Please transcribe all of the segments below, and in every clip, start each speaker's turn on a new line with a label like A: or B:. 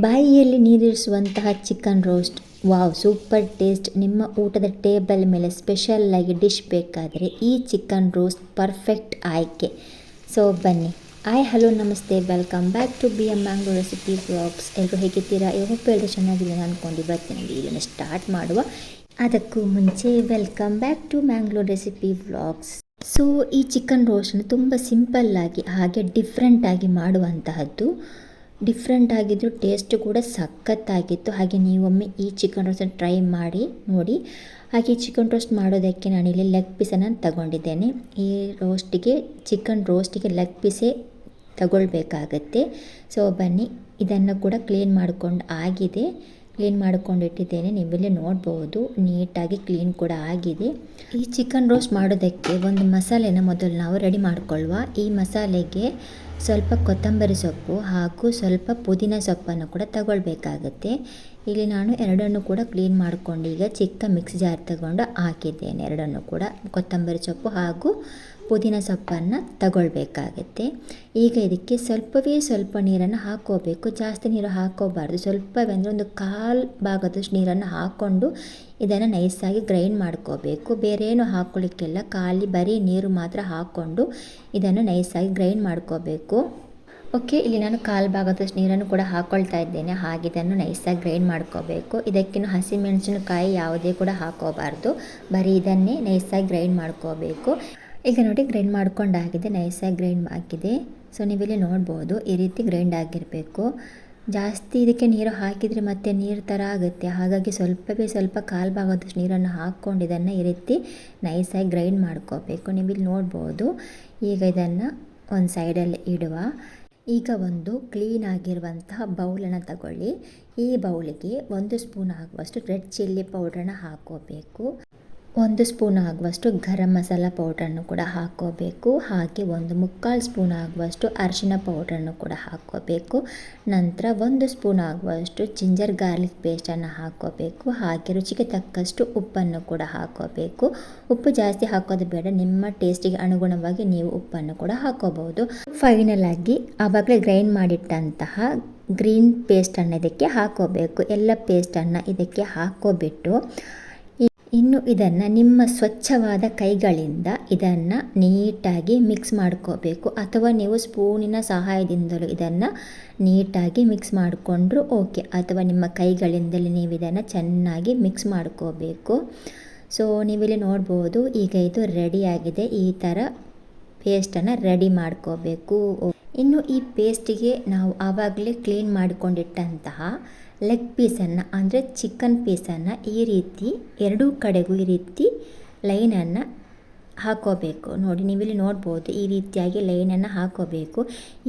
A: ಬಾಯಿಯಲ್ಲಿ ನೀರಿರಿಸುವಂತಹ chicken roast wow super taste ನಿಮ್ಮ ಊಟದ ಟೇಬಲ್ ಮೇಲೆ ಸ್ಪೆಷಲ್ ಆಗಿ ಡಿಶ್ ಬೇಕಾದರೆ ಈ ಚಿಕನ್ ರೋಸ್ಟ್ ಪರ್ಫೆಕ್ಟ್ ಆಯ್ಕೆ. ಸೊ ಬನ್ನಿ. ಆಯ್ ಹಲೋ ನಮಸ್ತೆ. Welcome back to B M mango recipe vlogs ಎಲ್ಲರೂ ಹೇಗಿದ್ದೀರಾ? ಯಾವ ಹೇಳಿದ್ರೆ ಚೆನ್ನಾಗಿದೆ ಅಂದ್ಕೊಂಡು ಬರ್ತೀನಿ ಇದನ್ನು ಸ್ಟಾರ್ಟ್ ಮಾಡುವ. ಅದಕ್ಕೂ ಮುಂಚೆ welcome back to Mangalore recipe vlogs so ಈ ಚಿಕನ್ ರೋಸ್ಟನ್ನು ತುಂಬ ಸಿಂಪಲ್ಲಾಗಿ ಹಾಗೆ ಡಿಫ್ರೆಂಟಾಗಿ ಮಾಡುವಂತಹದ್ದು. ಡಿಫ್ರೆಂಟ್ ಆಗಿದ್ದು ಟೇಸ್ಟ್ ಕೂಡ ಸಖತ್ತಾಗಿತ್ತು. ಹಾಗೆ ನೀವೊಮ್ಮೆ ಈ ಚಿಕನ್ ರೋಸ್ಟನ್ನು ಟ್ರೈ ಮಾಡಿ, ನೋಡಿ. ಹಾಗೆ ಚಿಕನ್ ರೋಸ್ಟ್ ಮಾಡೋದಕ್ಕೆ ನಾನಿಲ್ಲಿ ಲೆಗ್ ಪೀಸನ್ನು ತಗೊಂಡಿದ್ದೇನೆ. ಈ ರೋಸ್ಟಿಗೆ ಚಿಕನ್ ರೋಸ್ಟಿಗೆ ಲೆಗ್ ಪೀಸೇ ತಗೊಳ್ಬೇಕಾಗತ್ತೆ. ಸೊ ಬನ್ನಿ, ಇದನ್ನು ಕೂಡ ಕ್ಲೀನ್ ಮಾಡಿಕೊಂಡು ಆಗಿದೆ. ಕ್ಲೀನ್ ಮಾಡ್ಕೊಂಡಿಟ್ಟಿದ್ದೇನೆ ನೀವಿಲ್ಲಿ ನೋಡ್ಬೋದು, ನೀಟಾಗಿ ಕ್ಲೀನ್ ಕೂಡ ಆಗಿದೆ. ಈ ಚಿಕನ್ ರೋಸ್ಟ್ ಮಾಡೋದಕ್ಕೆ ಒಂದು ಮಸಾಲೆನ ಮೊದಲು ನಾವು ರೆಡಿ ಮಾಡಿಕೊಳ್ಳುವ ಈ ಮಸಾಲೆಗೆ ಸ್ವಲ್ಪ ಕೊತ್ತಂಬರಿ ಸೊಪ್ಪು ಹಾಗೂ ಸ್ವಲ್ಪ ಪುದೀನ ಸೊಪ್ಪನ್ನು ಕೂಡ ತಗೊಳ್ಬೇಕಾಗತ್ತೆ. ಇಲ್ಲಿ ನಾನು ಎರಡನ್ನು ಕೂಡ ಕ್ಲೀನ್ ಮಾಡಿಕೊಂಡು ಈಗ ಚಿಕ್ಕ ಮಿಕ್ಸ್ ಜಾರ್ ತಗೊಂಡು ಹಾಕಿದ್ದೇನೆ. ಎರಡನ್ನು ಕೂಡ, ಕೊತ್ತಂಬರಿ ಸೊಪ್ಪು ಹಾಗೂ ಪುದೀನ ಸೊಪ್ಪನ್ನು ತಗೊಳ್ಬೇಕಾಗತ್ತೆ. ಈಗ ಇದಕ್ಕೆ ಸ್ವಲ್ಪವೇ ಸ್ವಲ್ಪ ನೀರನ್ನು ಹಾಕೋಬೇಕು ಜಾಸ್ತಿ ನೀರು ಹಾಕೋಬಾರ್ದು ಸ್ವಲ್ಪವೇ ಅಂದರೆ ಒಂದು ಕಾಲು ಭಾಗದಷ್ಟು ನೀರನ್ನು ಹಾಕ್ಕೊಂಡು ಇದನ್ನು ನೈಸಾಗಿ ಗ್ರೈಂಡ್ ಮಾಡ್ಕೋಬೇಕು. ಬೇರೆ ಏನು ಹಾಕ್ಕೊಳ್ಳಿಕ್ಕೆಲ್ಲ. ಖಾಲಿ ಬರೀ ನೀರು ಮಾತ್ರ ಹಾಕ್ಕೊಂಡು ಇದನ್ನು ನೈಸಾಗಿ ಗ್ರೈಂಡ್ ಮಾಡ್ಕೋಬೇಕು. ಓಕೆ, ಇಲ್ಲಿ ನಾನು ಕಾಲು ಭಾಗದಷ್ಟು ನೀರನ್ನು ಕೂಡ ಹಾಕ್ಕೊಳ್ತಾ ಇದ್ದೇನೆ. ಹಾಗೆ ಇದನ್ನು ನೈಸಾಗಿ ಗ್ರೈಂಡ್ ಮಾಡ್ಕೋಬೇಕು. ಇದಕ್ಕಿನ್ನು ಹಸಿಮೆಣಸಿನಕಾಯಿ ಯಾವುದೇ ಕೂಡ ಹಾಕೋಬಾರ್ದು ಬರೀ ಇದನ್ನೇ ನೈಸಾಗಿ ಗ್ರೈಂಡ್ ಮಾಡ್ಕೋಬೇಕು. ಈಗ ನೋಡಿ ಗ್ರೈಂಡ್ ಮಾಡ್ಕೊಂಡಾಗಿದೆ ನೈಸಾಗಿ ಗ್ರೈಂಡ್ ಹಾಕಿದೆ ಸೊ ನೀವಿಲ್ಲಿ ನೋಡ್ಬೋದು, ಈ ರೀತಿ ಗ್ರೈಂಡ್ ಆಗಿರಬೇಕು. ಜಾಸ್ತಿ ಇದಕ್ಕೆ ನೀರು ಹಾಕಿದರೆ ಮತ್ತೆ ನೀರು ಥರ ಆಗುತ್ತೆ. ಹಾಗಾಗಿ ಸ್ವಲ್ಪವೇ ಸ್ವಲ್ಪ ಕಾಲು ಭಾಗದಷ್ಟು ನೀರನ್ನು ಹಾಕ್ಕೊಂಡು ಇದನ್ನು ಈ ರೀತಿ ನೈಸಾಗಿ ಗ್ರೈಂಡ್ ಮಾಡ್ಕೋಬೇಕು. ನೀವಿಲ್ಲಿ ನೋಡ್ಬೋದು, ಈಗ ಇದನ್ನು ಒಂದು ಸೈಡಲ್ಲಿ ಇಡುವ. ಈಗ ಒಂದು ಕ್ಲೀನ್ ಆಗಿರುವಂತಹ ಬೌಲನ್ನು ತಗೊಳ್ಳಿ. ಈ ಬೌಲಿಗೆ ಒಂದು ಸ್ಪೂನ್ ಆಗುವಷ್ಟು ರೆಡ್ ಚಿಲ್ಲಿ ಪೌಡ್ರನ್ನ ಹಾಕೋಬೇಕು ಒಂದು ಸ್ಪೂನ್ ಆಗುವಷ್ಟು ಗರಂ ಮಸಾಲ ಪೌಡ್ರನ್ನು ಕೂಡ ಹಾಕ್ಕೋಬೇಕು. ಹಾಗೆ ಒಂದು ಮುಕ್ಕಾಲು ಸ್ಪೂನ್ ಆಗುವಷ್ಟು ಅರಿಶಿನ ಪೌಡ್ರನ್ನು ಕೂಡ ಹಾಕ್ಕೋಬೇಕು. ನಂತರ ಒಂದು ಸ್ಪೂನ್ ಆಗುವಷ್ಟು ಜಿಂಜರ್ ಗಾರ್ಲಿಕ್ ಪೇಸ್ಟನ್ನು ಹಾಕ್ಕೋಬೇಕು. ಹಾಗೆ ರುಚಿಗೆ ತಕ್ಕಷ್ಟು ಉಪ್ಪನ್ನು ಕೂಡ ಹಾಕ್ಕೋಬೇಕು. ಉಪ್ಪು ಜಾಸ್ತಿ ಹಾಕೋದು ಬೇಡ, ನಿಮ್ಮ ಟೇಸ್ಟಿಗೆ ಅನುಗುಣವಾಗಿ ನೀವು ಉಪ್ಪನ್ನು ಕೂಡ ಹಾಕೋಬಹುದು ಫೈನಲ್ ಆಗಿ ಆವಾಗಲೇ ಗ್ರೈಂಡ್ ಮಾಡಿಟ್ಟಂತಹ ಗ್ರೀನ್ ಪೇಸ್ಟನ್ನು ಇದಕ್ಕೆ ಹಾಕೋಬೇಕು ಎಲ್ಲ ಪೇಸ್ಟನ್ನು ಇದಕ್ಕೆ ಹಾಕೋಬಿಟ್ಟು ಇನ್ನು ಇದನ್ನು ನಿಮ್ಮ ಸ್ವಚ್ಛವಾದ ಕೈಗಳಿಂದ ಇದನ್ನು ನೀಟಾಗಿ ಮಿಕ್ಸ್ ಮಾಡ್ಕೋಬೇಕು. ಅಥವಾ ನೀವು ಸ್ಪೂನಿನ ಸಹಾಯದಿಂದಲೂ ಇದನ್ನು ನೀಟಾಗಿ ಮಿಕ್ಸ್ ಮಾಡಿಕೊಂಡ್ರು ಓಕೆ ಅಥವಾ ನಿಮ್ಮ ಕೈಗಳಿಂದಲೇ ನೀವು ಇದನ್ನು ಚೆನ್ನಾಗಿ ಮಿಕ್ಸ್ ಮಾಡ್ಕೋಬೇಕು. ಸೊ ನೀವಿಲ್ಲಿ ನೋಡ್ಬೋದು, ಈಗ ಇದು ರೆಡಿಯಾಗಿದೆ ಈ ಥರ ಪೇಸ್ಟನ್ನು ರೆಡಿ ಮಾಡ್ಕೋಬೇಕು. ಇನ್ನು ಈ ಪೇಸ್ಟಿಗೆ ನಾವು ಆವಾಗಲೇ ಕ್ಲೀನ್ ಮಾಡಿಕೊಂಡಿಟ್ಟಂತಹ ಲೆಗ್ ಪೀಸನ್ನು, ಅಂದರೆ ಚಿಕನ್ ಪೀಸನ್ನು ಈ ರೀತಿ ಎರಡೂ ಕಡೆಗೂ ಈ ರೀತಿ ಲೈನನ್ನು ಹಾಕೋಬೇಕು. ನೋಡಿ, ನೀವಿಲ್ಲಿ ನೋಡ್ಬೋದು, ಈ ರೀತಿಯಾಗಿ ಲೈನನ್ನು ಹಾಕೋಬೇಕು.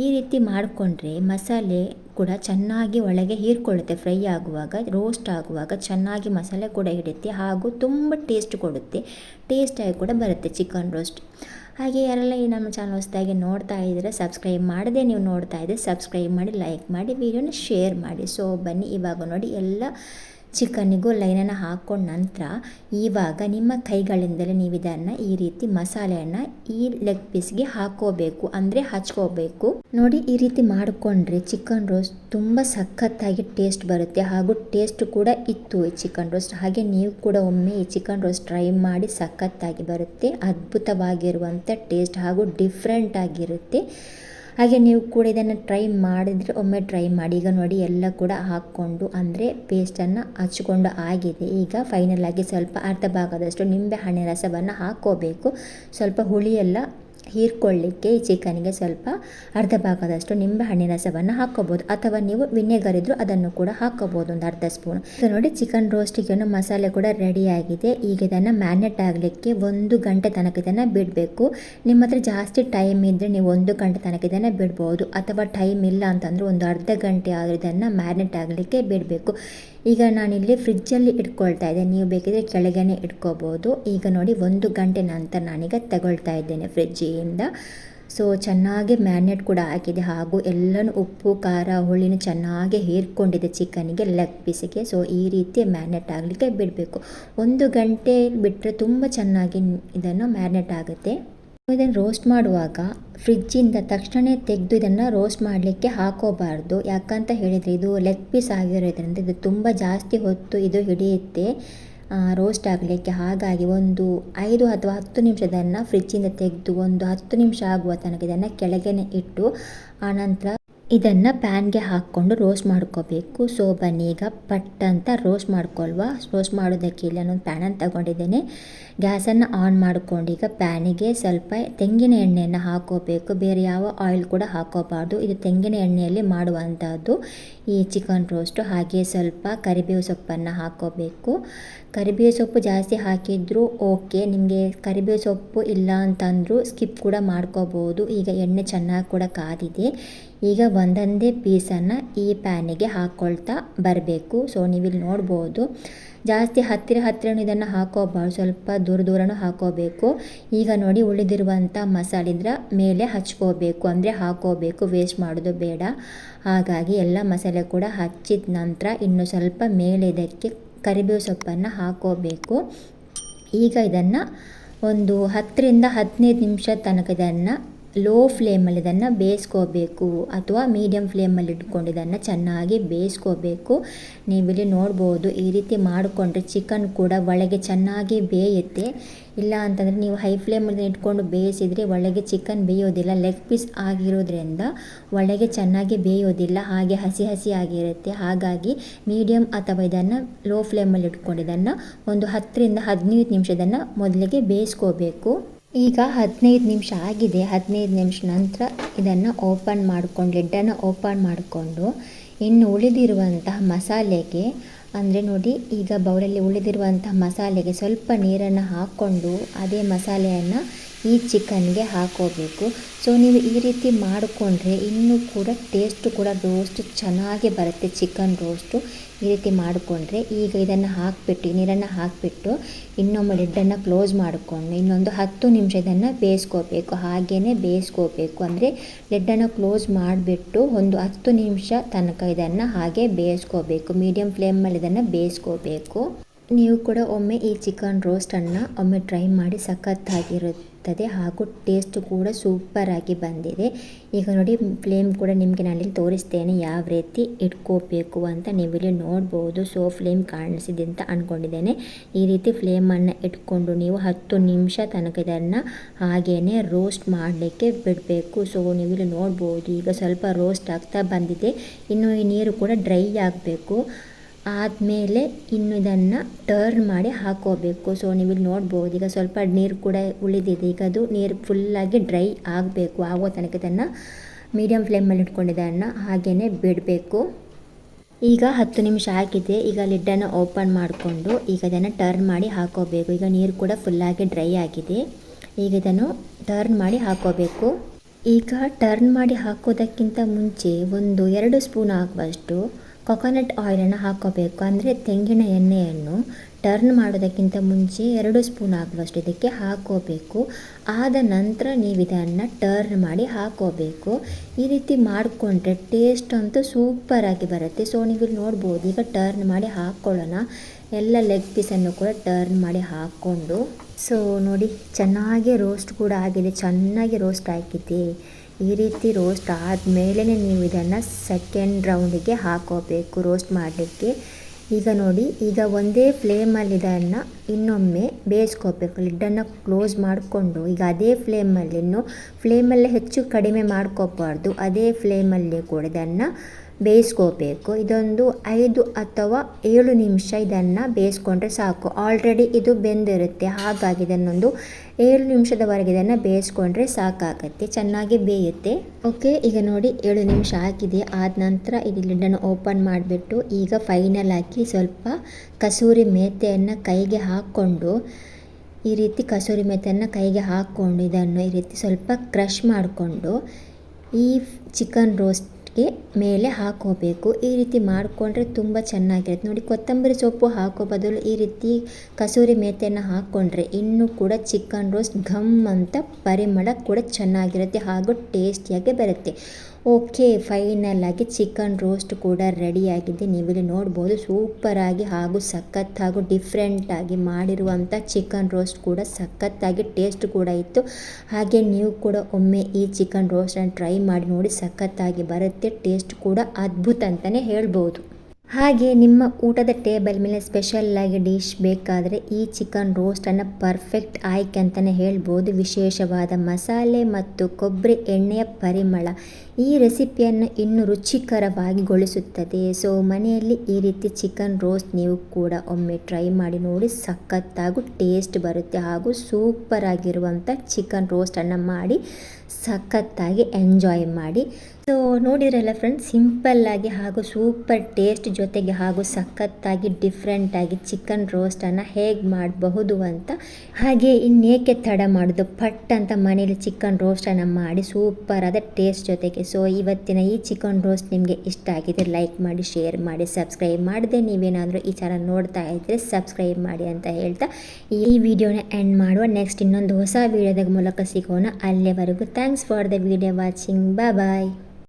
A: ಈ ರೀತಿ ಮಾಡಿಕೊಂಡ್ರೆ ಮಸಾಲೆ ಕೂಡ ಚೆನ್ನಾಗಿ ಒಳಗೆ ಹೀರ್ಕೊಳ್ಳುತ್ತೆ. ಫ್ರೈ ಆಗುವಾಗ, ರೋಸ್ಟ್ ಆಗುವಾಗ ಚೆನ್ನಾಗಿ ಮಸಾಲೆ ಕೂಡ ಹಿಡುತ್ತೆ ಹಾಗೂ ತುಂಬ ಟೇಸ್ಟ್ ಕೊಡುತ್ತೆ. ಟೇಸ್ಟಾಗಿ ಕೂಡ ಬರುತ್ತೆ ಚಿಕನ್ ರೋಸ್ಟ್. ಹಾಗೆ ಯಾರೆಲ್ಲ ಈ ನಮ್ಮ ಚಾನಲ್ ಹೊಸದಾಗಿ ನೋಡ್ತಾ ಇದ್ದರೆ ಸಬ್ಸ್ಕ್ರೈಬ್ ಮಾಡದೆ ನೀವು ನೋಡ್ತಾ ಇದ್ದರೆ ಸಬ್ಸ್ಕ್ರೈಬ್ ಮಾಡಿ ಲೈಕ್ ಮಾಡಿ ವಿಡಿಯೋನ ಶೇರ್ ಮಾಡಿ. ಸೊ ಬನ್ನಿ ಇವಾಗ ನೋಡಿ ಎಲ್ಲ ಚಿಕನ್ನಿಗೂ ಲೈನನ್ನು ಹಾಕ್ಕೊಂಡ ನಂತರ ಇವಾಗ ನಿಮ್ಮ ಕೈಗಳಿಂದಲೇ ನೀವು ಇದನ್ನು ಈ ರೀತಿ ಮಸಾಲೆಯನ್ನು ಈ ಲೆಗ್ ಪೀಸ್ಗೆ ಹಾಕೋಬೇಕು, ಅಂದರೆ ಹಚ್ಕೋಬೇಕು. ನೋಡಿ, ಈ ರೀತಿ ಮಾಡಿಕೊಂಡ್ರೆ ಚಿಕನ್ ರೋಸ್ಟ್ ತುಂಬ ಸಖತ್ತಾಗಿ ಟೇಸ್ಟ್ ಬರುತ್ತೆ ಹಾಗೂ ಟೇಸ್ಟ್ ಕೂಡ ಇತ್ತು ಈ ಚಿಕನ್ ರೋಸ್ಟ್ ಹಾಗೆ ನೀವು ಕೂಡ ಒಮ್ಮೆ ಈ ಚಿಕನ್ ರೋಸ್ಟ್ ಟ್ರೈ ಮಾಡಿ ಸಖತ್ತಾಗಿ ಬರುತ್ತೆ ಅದ್ಭುತವಾಗಿರುವಂಥ ಟೇಸ್ಟ್ ಹಾಗೂ ಡಿಫ್ರೆಂಟ್ ಆಗಿರುತ್ತೆ. ಹಾಗೆ ನೀವು ಕೂಡ ಇದನ್ನು ಟ್ರೈ ಮಾಡಿದರೆ, ಒಮ್ಮೆ ಟ್ರೈ ಮಾಡಿ. ಈಗ ನೋಡಿ, ಎಲ್ಲ ಕೂಡ ಹಾಕ್ಕೊಂಡು, ಅಂದರೆ ಪೇಸ್ಟನ್ನು ಹಚ್ಕೊಂಡು ಆಗಿದೆ. ಈಗ ಫೈನಲ್ ಆಗಿ ಸ್ವಲ್ಪ ಅರ್ಧ ಭಾಗದಷ್ಟು ನಿಂಬೆ ಹಣ್ಣಿನ ರಸವನ್ನು ಹಾಕ್ಕೋಬೇಕು ಸ್ವಲ್ಪ ಹುಳಿಯೆಲ್ಲ ಹೀರ್ಕೊಳ್ಳಿಕ್ಕೆ ಈ ಚಿಕನಿಗೆ ಸ್ವಲ್ಪ ಅರ್ಧ ಭಾಗದಷ್ಟು ನಿಂಬೆ ಹಣ್ಣಿನ ರಸವನ್ನು ಹಾಕ್ಕೋಬೋದು. ಅಥವಾ ನೀವು ವಿನೆಗರ್ ಇದ್ದರೂ ಅದನ್ನು ಕೂಡ ಹಾಕ್ಕೋಬೋದು, ಒಂದು ಅರ್ಧ ಸ್ಪೂನ್. ಇದು ನೋಡಿ, ಚಿಕನ್ ರೋಸ್ಟಿಗೆ ಮಸಾಲೆ ಕೂಡ ರೆಡಿಯಾಗಿದೆ ಈಗ ಇದನ್ನು ಮ್ಯಾರಿನೇಟ್ ಆಗಲಿಕ್ಕೆ ಒಂದು ಗಂಟೆ ತನಕ ಇದನ್ನು ಬಿಡಬೇಕು. ನಿಮ್ಮ ಹತ್ರ ಜಾಸ್ತಿ ಟೈಮ್ ಇದ್ದರೆ ನೀವು ಒಂದು ಗಂಟೆ ತನಕ ಇದನ್ನು ಬಿಡ್ಬೋದು. ಅಥವಾ ಟೈಮ್ ಇಲ್ಲ ಅಂತಂದರೆ ಒಂದು ಅರ್ಧ ಗಂಟೆ ಆದರೂ ಇದನ್ನು ಮ್ಯಾರಿನೇಟ್ ಆಗಲಿಕ್ಕೆ ಬಿಡಬೇಕು. ಈಗ ನಾನಿಲ್ಲಿ ಫ್ರಿಜ್ಜಲ್ಲಿ ಇಟ್ಕೊಳ್ತಾ ಇದ್ದೆ. ನೀವು ಬೇಕಿದ್ರೆ ಕೆಳಗೇನೆ ಇಟ್ಕೋಬೋದು. ಈಗ ನೋಡಿ ಒಂದು ಗಂಟೆ ನಂತರ ನಾನೀಗ ತಗೊಳ್ತಾ ಇದ್ದೇನೆ ಫ್ರಿಜ್ಜಿಯಿಂದ ಸೊ ಚೆನ್ನಾಗಿ ಮ್ಯಾರಿನೇಟ್ ಕೂಡ ಹಾಕಿದೆ ಹಾಗೂ ಎಲ್ಲನೂ ಉಪ್ಪು, ಖಾರ, ಹುಳಿನೂ ಚೆನ್ನಾಗಿ ಹೇರ್ಕೊಂಡಿದೆ ಚಿಕನಿಗೆ ಲೆಗ್ ಪೀಸಿಗೆ ಸೊ ಈ ರೀತಿ ಮ್ಯಾರಿನೇಟ್ ಆಗಲಿಕ್ಕೆ ಬಿಡಬೇಕು. ಒಂದು ಗಂಟೆ ಬಿಟ್ಟರೆ ತುಂಬ ಚೆನ್ನಾಗಿ ಇದನ್ನು ಮ್ಯಾರಿನೇಟ್ ಆಗುತ್ತೆ. ಇದನ್ನು ರೋಸ್ಟ್ ಮಾಡುವಾಗ ಫ್ರಿಜ್ಜಿಂದ ತಕ್ಷಣ ತೆಗೆದು ಇದನ್ನು ರೋಸ್ಟ್ ಮಾಡಲಿಕ್ಕೆ ಹಾಕೋಬಾರ್ದು. ಯಾಕಂತ ಹೇಳಿದರೆ ಇದು ಲೆಗ್ ಪೀಸ್ ಆಗಿರೋದ್ರಿಂದ ಇದು ತುಂಬ ಜಾಸ್ತಿ ಹೊತ್ತು ಇದು ಹಿಡಿಯುತ್ತೆ. ರೋಸ್ಟ್ ಆಗಲಿಕ್ಕೆ. ಹಾಗಾಗಿ ಒಂದು ಐದು ಅಥವಾ ಹತ್ತು ನಿಮಿಷದನ್ನು ಫ್ರಿಜ್ಜಿಂದ ತೆಗೆದು ಒಂದು ಹತ್ತು ನಿಮಿಷ ಆಗುವ ತನಕ ಇದನ್ನು ಕೆಳಗೇನೆ ಇಟ್ಟು ಆನಂತರ ಇದನ್ನು ಪ್ಯಾನ್ಗೆ ಹಾಕ್ಕೊಂಡು ರೋಸ್ಟ್ ಮಾಡ್ಕೋಬೇಕು. ಸೊ ಬನ್ನಿ ಈಗ ಪಟ್ ಅಂತ ರೋಸ್ಟ್ ಮಾಡ್ಕೊಳ್ವಾ. ರೋಸ್ಟ್ ಮಾಡೋದಕ್ಕೆ ಇಲ್ಲಿ ಪ್ಯಾನ್ ಪ್ಯಾನನ್ನು ತಗೊಂಡಿದ್ದೇನೆ. ಗ್ಯಾಸನ್ನು ಆನ್ ಮಾಡ್ಕೊಂಡು ಈಗ ಪ್ಯಾನಿಗೆ ಸ್ವಲ್ಪ ತೆಂಗಿನ ಎಣ್ಣೆಯನ್ನು ಹಾಕೋಬೇಕು. ಬೇರೆ ಯಾವ ಆಯಿಲ್ ಕೂಡ ಹಾಕೋಬಾರ್ದು. ಇದು ತೆಂಗಿನ ಎಣ್ಣೆಯಲ್ಲಿ ಮಾಡುವಂಥದ್ದು. ಈ ಚಿಕನ್ ರೋಸ್ಟು ಹಾಗೆ ಸ್ವಲ್ಪ ಕರಿಬೇವು ಸೊಪ್ಪನ್ನು ಹಾಕೋಬೇಕು. ಕರಿಬೇವು ಸೊಪ್ಪು ಜಾಸ್ತಿ ಹಾಕಿದರೂ ಓಕೆ ನಿಮಗೆ ಕರಿಬೇವು ಸೊಪ್ಪು ಇಲ್ಲ ಅಂತಂದರೂ ಸ್ಕಿಪ್ ಕೂಡ ಮಾಡ್ಕೋಬೋದು. ಈಗ ಎಣ್ಣೆ ಚೆನ್ನಾಗಿ ಕೂಡ ಕಾದಿದೆ. ಈಗ ಒಂದೊಂದೇ ಪೀಸನ್ನು ಈ ಪ್ಯಾನಿಗೆ ಹಾಕ್ಕೊಳ್ತಾ ಬರಬೇಕು. ಸೊ ನೀವಿಲ್ಲಿ ನೋಡ್ಬೋದು, ಜಾಸ್ತಿ ಹತ್ತಿರ ಹತ್ತಿರ ಇದನ್ನು ಹಾಕೋಬಾರ್ದು, ಸ್ವಲ್ಪ ದೂರ ದೂರನೂ ಹಾಕೋಬೇಕು. ಈಗ ನೋಡಿ ಉಳಿದಿರುವಂಥ ಮಸಾಲೆ ಮೇಲೆ ಹಚ್ಕೋಬೇಕು. ಅಂದರೆ ಹಾಕೋಬೇಕು ವೇಸ್ಟ್ ಮಾಡೋದು ಬೇಡ. ಹಾಗಾಗಿ ಎಲ್ಲ ಮಸಾಲೆ ಕೂಡ ಹಚ್ಚಿದ ನಂತರ ಇನ್ನು ಸ್ವಲ್ಪ ಮೇಲೆ ಇದಕ್ಕೆ ಕರಿಬೇವು ಸೊಪ್ಪನ್ನು ಹಾಕೋಬೇಕು. ಈಗ ಇದನ್ನು ಒಂದು ಹತ್ತರಿಂದ ಹದಿನೈದು ನಿಮಿಷ ತನಕ ಇದನ್ನು ಲೋ ಫ್ಲೇಮಲ್ಲಿ ಇದನ್ನು ಬೇಯಿಸ್ಕೋಬೇಕು ಅಥವಾ ಮೀಡಿಯಮ್ ಫ್ಲೇಮಲ್ಲಿ ಇಟ್ಕೊಂಡು ಇದನ್ನು ಚೆನ್ನಾಗಿ ಬೇಯಿಸ್ಕೋಬೇಕು. ನೀವಿಲ್ಲಿ ನೋಡ್ಬೋದು ಈ ರೀತಿ ಮಾಡಿಕೊಂಡ್ರೆ ಚಿಕನ್ ಕೂಡ ಒಳಗೆ ಚೆನ್ನಾಗಿ ಬೇಯುತ್ತೆ. ಇಲ್ಲ ಅಂತಂದರೆ ನೀವು ಹೈ ಫ್ಲೇಮಲ್ಲಿ ಇಟ್ಕೊಂಡು ಬೇಯಿಸಿದರೆ ಒಳಗೆ ಚಿಕನ್ ಬೇಯೋದಿಲ್ಲ. ಲೆಗ್ ಪೀಸ್ ಆಗಿರೋದ್ರಿಂದ ಒಳಗೆ ಚೆನ್ನಾಗಿ ಬೇಯೋದಿಲ್ಲ. ಹಾಗೆ ಹಸಿ ಹಸಿ ಆಗಿರುತ್ತೆ. ಹಾಗಾಗಿ ಮೀಡಿಯಮ್ ಅಥವಾ ಇದನ್ನು ಲೋ ಫ್ಲೇಮಲ್ಲಿ ಇಟ್ಕೊಂಡು ಇದನ್ನು ಒಂದು ಹತ್ತರಿಂದ ಹದಿನೈದು ನಿಮಿಷದನ್ನು ಮೊದಲಿಗೆ ಬೇಯಿಸ್ಕೋಬೇಕು. ಈಗ ಹದಿನೈದು ನಿಮಿಷ ಆಗಿದೆ. ಹದಿನೈದು ನಿಮಿಷ ನಂತರ ಇದನ್ನು ಓಪನ್ ಮಾಡಿಕೊಂಡು, ಲಿಡ್ಡನ್ನು ಓಪನ್ ಮಾಡಿಕೊಂಡು, ಇನ್ನು ಉಳಿದಿರುವಂತಹ ಮಸಾಲೆಗೆ, ಅಂದರೆ ನೋಡಿ, ಈಗ ಬೌಲಲ್ಲಿ ಉಳಿದಿರುವಂತಹ ಮಸಾಲೆಗೆ ಸ್ವಲ್ಪ ನೀರನ್ನು ಹಾಕ್ಕೊಂಡು ಅದೇ ಮಸಾಲೆಯನ್ನು ಈ ಚಿಕನ್ಗೆ ಹಾಕೋಬೇಕು. ಸೊ ನೀವು ಈ ರೀತಿ ಮಾಡಿಕೊಂಡ್ರೆ ಇನ್ನೂ ಕೂಡ ಟೇಸ್ಟು ಕೂಡ ರೋಸ್ಟ್ ಚೆನ್ನಾಗಿ ಬರುತ್ತೆ ಚಿಕನ್ ರೋಸ್ಟು ಈ ರೀತಿ ಮಾಡಿಕೊಂಡ್ರೆ ಈಗ ಇದನ್ನು ಹಾಕಿಬಿಟ್ಟು, ನೀರನ್ನು ಹಾಕಿಬಿಟ್ಟು ಇನ್ನೊಮ್ಮೆ ಲಿಡ್ಡನ್ನು ಕ್ಲೋಸ್ ಮಾಡಿಕೊಂಡು ಇನ್ನೊಂದು ಹತ್ತು ನಿಮಿಷ ಇದನ್ನು ಬೇಯಿಸ್ಕೋಬೇಕು. ಹಾಗೇ ಬೇಯಿಸ್ಕೋಬೇಕು. ಅಂದರೆ ಲಿಡ್ಡನ್ನು ಕ್ಲೋಸ್ ಮಾಡಿಬಿಟ್ಟು ಒಂದು ಹತ್ತು ನಿಮಿಷ ತನಕ ಇದನ್ನು ಹಾಗೆ ಬೇಯಿಸ್ಕೋಬೇಕು. ಮೀಡಿಯಮ್ ಫ್ಲೇಮಲ್ಲಿ ಇದನ್ನು ಬೇಯಿಸ್ಕೋಬೇಕು. ನೀವು ಕೂಡ ಒಮ್ಮೆ ಈ ಚಿಕನ್ ರೋಸ್ಟನ್ನು ಒಮ್ಮೆ ಟ್ರೈ ಮಾಡಿ ಸಖತ್ತಾಗಿರುತ್ತೆ. ಹಾಗೂ ಟೇಸ್ಟ್ ಕೂಡ ಸೂಪರಾಗಿ ಬಂದಿದೆ. ಈಗ ನೋಡಿ ಫ್ಲೇಮ್ ಕೂಡ ನಿಮಗೆ ನಾನು ಇಲ್ಲಿ ತೋರಿಸ್ತೇನೆ ಯಾವ ರೀತಿ ಇಟ್ಕೋಬೇಕು ಅಂತ ನೀವಿಲ್ಲಿ ನೋಡ್ಬೋದು. ಸೊ ಫ್ಲೇಮ್ ಕಾಣಿಸಿದೆ ಅಂತ ಅಂದ್ಕೊಂಡಿದ್ದೇನೆ ಈ ರೀತಿ ಫ್ಲೇಮನ್ನು ಇಟ್ಕೊಂಡು ನೀವು ಹತ್ತು ನಿಮಿಷ ತನಕ ಇದನ್ನು ಹಾಗೆಯೇ ರೋಸ್ಟ್ ಮಾಡಲಿಕ್ಕೆ ಬಿಡಬೇಕು. ಸೊ ನೀವಿಲ್ಲಿ ನೋಡ್ಬೋದು, ಈಗ ಸ್ವಲ್ಪ ರೋಸ್ಟ್ ಆಗ್ತಾ ಬಂದಿದೆ. ಇನ್ನು ಈ ನೀರು ಕೂಡ ಡ್ರೈ ಆಗಬೇಕು. ಆದಮೇಲೆ ಇನ್ನು ಇದನ್ನು ಟರ್ನ್ ಮಾಡಿ ಹಾಕೋಬೇಕು. ಸೊ ನೀವಿಲ್ಲಿ ನೋಡ್ಬೋದು, ಈಗ ಸ್ವಲ್ಪ ನೀರು ಕೂಡ ಉಳಿದಿದೆ. ಈಗ ಅದು ನೀರು ಫುಲ್ಲಾಗಿ ಡ್ರೈ ಆಗಬೇಕು. ಆಗೋ ತನಕ ಇದನ್ನು ಮೀಡಿಯಮ್ ಫ್ಲೇಮಲ್ಲಿ ಇಟ್ಕೊಂಡಿದ್ದನ್ನು ಹಾಗೆಯೇ ಬಿಡಬೇಕು. ಈಗ ಹತ್ತು ನಿಮಿಷ ಆಗಿದೆ. ಈಗ ಲಿಡ್ಡನ್ನು ಓಪನ್ ಮಾಡಿಕೊಂಡು ಈಗ ಇದನ್ನು ಟರ್ನ್ ಮಾಡಿ ಹಾಕೋಬೇಕು. ಈಗ ನೀರು ಕೂಡ ಫುಲ್ಲಾಗಿ ಡ್ರೈ ಆಗಿದೆ. ಈಗ ಇದನ್ನು ಟರ್ನ್ ಮಾಡಿ ಹಾಕೋಬೇಕು. ಈಗ ಟರ್ನ್ ಮಾಡಿ ಹಾಕೋದಕ್ಕಿಂತ ಮುಂಚೆ ಒಂದು ಎರಡು ಸ್ಪೂನ್ ಆಗುವಷ್ಟು ಕೊಕೊನಟ್ ಆಯಿಲನ್ನು ಹಾಕೋಬೇಕು ಅಂದರೆ ತೆಂಗಿನ ಎಣ್ಣೆಯನ್ನು ಟರ್ನ್ ಮಾಡೋದಕ್ಕಿಂತ ಮುಂಚೆ ಎರಡು ಸ್ಪೂನ್ ಆಗುವಷ್ಟು ಇದಕ್ಕೆ ಹಾಕೋಬೇಕು ಆದ ನಂತರ ನೀವು ಇದನ್ನು ಟರ್ನ್ ಮಾಡಿ ಹಾಕೋಬೇಕು ಈ ರೀತಿ ಮಾಡಿಕೊಂಡ್ರೆ ಟೇಸ್ಟ್ ಅಂತೂ ಸೂಪರಾಗಿ ಬರುತ್ತೆ. ಸೊ ನೀವು ಇಲ್ಲಿ ನೋಡ್ಬೋದು, ಈಗ ಟರ್ನ್ ಮಾಡಿ ಹಾಕ್ಕೊಳ್ಳೋಣ. ಎಲ್ಲ ಲೆಗ್ ಪೀಸನ್ನು ಕೂಡ ಟರ್ನ್ ಮಾಡಿ ಹಾಕ್ಕೊಂಡು. ಸೊ ನೋಡಿ, ಚೆನ್ನಾಗಿ ರೋಸ್ಟ್ ಕೂಡ ಆಗಿದೆ. ಚೆನ್ನಾಗಿ ರೋಸ್ಟ್ ಆಗಿದೆ ಈ ರೀತಿ ರೋಸ್ಟ್ ಆದಮೇಲೆ ನೀವು ಇದನ್ನು ಸೆಕೆಂಡ್ ರೌಂಡಿಗೆ ಹಾಕೋಬೇಕು ರೋಸ್ಟ್ ಮಾಡಲಿಕ್ಕೆ. ಈಗ ನೋಡಿ, ಈಗ ಒಂದೇ ಫ್ಲೇಮಲ್ಲಿ ಇದನ್ನು ಇನ್ನೊಮ್ಮೆ ಬೇಯಿಸ್ಕೋಬೇಕು. ಲಿಡ್ಡನ್ನು ಕ್ಲೋಸ್ ಮಾಡಿಕೊಂಡು, ಈಗ ಅದೇ ಫ್ಲೇಮಲ್ಲಿ ಇನ್ನು ಫ್ಲೇಮಲ್ಲೇ ಹೆಚ್ಚು ಕಡಿಮೆ ಮಾಡ್ಕೋಬಾರ್ದು. ಅದೇ ಫ್ಲೇಮಲ್ಲಿ ಕೂಡ ಇದನ್ನು ಬೇಯಿಸ್ಕೋಬೇಕು. ಇದೊಂದು ಐದು ಅಥವಾ ಏಳು ನಿಮಿಷ ಇದನ್ನು ಬೇಯಿಸ್ಕೊಂಡ್ರೆ ಸಾಕು. ಆಲ್ರೆಡಿ ಇದು ಬೆಂದಿರುತ್ತೆ. ಹಾಗಾಗಿ ಇದನ್ನೊಂದು ಏಳು ನಿಮಿಷದವರೆಗೆ ಇದನ್ನು ಬೇಯಿಸ್ಕೊಂಡ್ರೆ ಸಾಕಾಗತ್ತೆ. ಚೆನ್ನಾಗಿ ಬೇಯುತ್ತೆ. ಓಕೆ, ಈಗ ನೋಡಿ ಏಳು ನಿಮಿಷ ಹಾಕಿದೆ ಆದ ನಂತರ ಇದು ಲಿಡ್ಡನ್ನು ಓಪನ್ ಮಾಡಿಬಿಟ್ಟು ಈಗ ಫೈನಲ್ ಹಾಕಿ ಸ್ವಲ್ಪ ಕಸೂರಿ ಮೇತೆಯನ್ನು ಕೈಗೆ ಹಾಕ್ಕೊಂಡು, ಈ ರೀತಿ ಕಸೂರಿ ಮೇತೆಯನ್ನು ಕೈಗೆ ಹಾಕ್ಕೊಂಡು ಇದನ್ನು ಈ ರೀತಿ ಸ್ವಲ್ಪ ಕ್ರಷ್ ಮಾಡಿಕೊಂಡು, ಈ ಚಿಕನ್ ರೋಸ್ಟ್ ಮೇಲೆ ಹಾಕೋಬೇಕು. ಈ ರೀತಿ ಮಾಡಿಕೊಂಡ್ರೆ ತುಂಬ ಚೆನ್ನಾಗಿರುತ್ತೆ. ನೋಡಿ, ಕೊತ್ತಂಬರಿ ಸೊಪ್ಪು ಹಾಕೋ ಬದಲು ಈ ರೀತಿ ಕಸೂರಿ ಮೇತೆಯನ್ನು ಹಾಕ್ಕೊಂಡ್ರೆ ಇನ್ನೂ ಕೂಡ ಚಿಕನ್ ರೋಸ್ಟ್ ಘಮ್ ಅಂತ ಪರಿಮಳ ಕೂಡ ಚೆನ್ನಾಗಿರುತ್ತೆ ಹಾಗೂ ಟೇಸ್ಟಿಯಾಗಿ ಬರುತ್ತೆ. ಓಕೆ, ಫೈನಲ್ ಆಗಿ ಚಿಕನ್ ರೋಸ್ಟ್ ಕೂಡ ರೆಡಿಯಾಗಿದೆ ನೀವಿಲ್ಲಿ ನೋಡ್ಬೋದು ಸೂಪರಾಗಿ ಹಾಗೂ ಸಖತ್ ಹಾಗೂ ಡಿಫ್ರೆಂಟಾಗಿ ಮಾಡಿರುವಂಥ ಚಿಕನ್ ರೋಸ್ಟ್ ಕೂಡ ಸಖತ್ತಾಗಿ ಟೇಸ್ಟ್ ಕೂಡ ಇತ್ತು. ಹಾಗೆ ನೀವು ಕೂಡ ಒಮ್ಮೆ ಈ ಚಿಕನ್ ರೋಸ್ಟನ್ನು ಟ್ರೈ ಮಾಡಿ ನೋಡಿ ಸಖತ್ತಾಗಿ ಬರುತ್ತೆ ಟೇಸ್ಟ್ ಕೂಡ ಅದ್ಭುತ ಅಂತಲೇ ಹೇಳ್ಬೋದು. ಹಾಗೆ ನಿಮ್ಮ ಊಟದ ಟೇಬಲ್ ಮೇಲೆ ಸ್ಪೆಷಲ್ಲಾಗಿ ಡಿಶ್ ಬೇಕಾದರೆ ಈ ಚಿಕನ್ ರೋಸ್ಟನ್ನು ಪರ್ಫೆಕ್ಟ್ ಆಯ್ಕೆ ಅಂತಲೇ ಹೇಳ್ಬೋದು. ವಿಶೇಷವಾದ ಮಸಾಲೆ ಮತ್ತು ಕೊಬ್ಬರಿ ಎಣ್ಣೆಯ ಪರಿಮಳ. ಈ ರೆಸಿಪಿಯನ್ನು ಇನ್ನೂ ರುಚಿಕರವಾಗಿಗೊಳಿಸುತ್ತದೆ ಸೊ ಮನೆಯಲ್ಲಿ ಈ ರೀತಿ ಚಿಕನ್ ರೋಸ್ಟ್ ನೀವು ಕೂಡ ಒಮ್ಮೆ ಟ್ರೈ ಮಾಡಿ ನೋಡಿ ಸಖತ್ತಾಗೂ ಟೇಸ್ಟ್ ಬರುತ್ತೆ ಹಾಗೂ ಸೂಪರ್ ಆಗಿರುವಂಥ ಚಿಕನ್ ರೋಸ್ಟನ್ನು ಮಾಡಿ ಸಖತ್ತಾಗಿ ಎಂಜಾಯ್ ಮಾಡಿ. ಸೊ ನೋಡಿರಲ್ಲ ಫ್ರೆಂಡ್ಸ್ ಸಿಂಪಲ್ಲಾಗಿ ಹಾಗೂ ಸೂಪರ್ ಟೇಸ್ಟ್ ಜೊತೆಗೆ ಹಾಗೂ ಸಖತ್ತಾಗಿ ಡಿಫ್ರೆಂಟಾಗಿ ಚಿಕನ್ ರೋಸ್ಟನ್ನು ಹೇಗೆ ಮಾಡಬಹುದು ಅಂತ, ಹಾಗೆ ಇನ್ನೇಕೆ ತಡ ಮಾಡೋದು, ಪಟ್ ಅಂತ ಮನೇಲಿ ಚಿಕನ್ ರೋಸ್ಟನ್ನು ಮಾಡಿ ಸೂಪರಾದ ಟೇಸ್ಟ್ ಜೊತೆಗೆ ಸೊ ಇವತ್ತಿನ ಈ ಚಿಕನ್ ರೋಸ್ಟ್ ನಿಮಗೆ ಇಷ್ಟ ಆಗಿದೆ ಲೈಕ್ ಮಾಡಿ, ಶೇರ್ ಮಾಡಿ, ಸಬ್ಸ್ಕ್ರೈಬ್ ಮಾಡಿದೆ ನೀವೇನಾದರೂ ಈ ಚಾನಲ್ ನೋಡ್ತಾ ಇದ್ದರೆ ಸಬ್ಸ್ಕ್ರೈಬ್ ಮಾಡಿ ಅಂತ ಹೇಳ್ತಾ ಈ ವಿಡಿಯೋನ ಎಂಡ್ ಮಾಡುವ. ನೆಕ್ಸ್ಟ್ ಇನ್ನೊಂದು ಹೊಸ ವಿಡಿಯೋದ ಮೂಲಕ ಸಿಗೋಣ. ಅಲ್ಲಿವರೆಗೂ thanks for the video watching bye bye